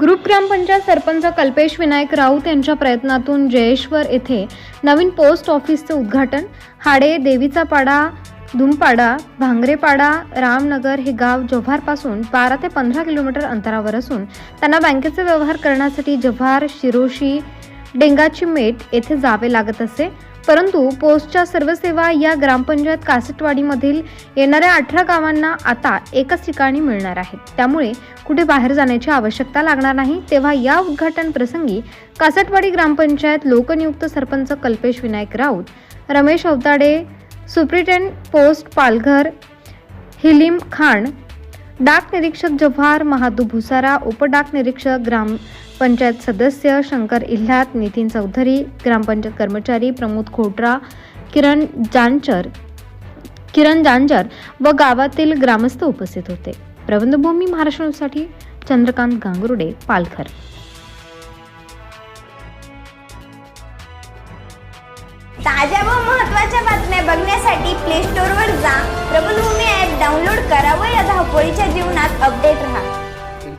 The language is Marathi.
ग्रुप ग्रामपंचायत सरपंच कल्पेश विनायक राऊत यांच्या प्रयत्नातून जयेश्वर येथे नवीन पोस्ट ऑफिसचं उद्घाटन. हाडे देवीचा पाडा धुमपाडा भांगरेपाडा रामनगर हे गाव जव्हारपासून बारा ते पंधरा किलोमीटर अंतरावर असून त्यांना बँकेचे व्यवहार करण्यासाठी जव्हार शिरोशी डेंगाची मेट येथे जावे लागत असे. परंतु पोस्टच्या सर्व सेवा या ग्रामपंचायत कासटवाडीमधील येणाऱ्या अठरा गावांना आता एकाच ठिकाणी मिळणार आहेत. त्यामुळे कुठे बाहेर जाण्याची आवश्यकता लागणार नाही. तेव्हा या उद्घाटन प्रसंगी कासटवाडी ग्रामपंचायत लोकनियुक्त सरपंच कल्पेश विनायक राऊत रमेश अवताडे सुप्रिटेंड पोस्ट पालघर हिलीम खान डाक निरीक्षक जव्हार महादू भुसारा उपडाक निरीक्षक ग्राम पंचायत सदस्य शंकर इल्हात नितीन चौधरी ग्रामपंचायत कर्मचारी प्रमोद खोटरा किरण जानचर किरण जानजर व गावातील ग्रामस्थ उपस्थित होते. प्रबंधभूमी महाराष्ट्रासाठी चंद्रकांत गांगुर्डे पालघर. ताज्या 我一见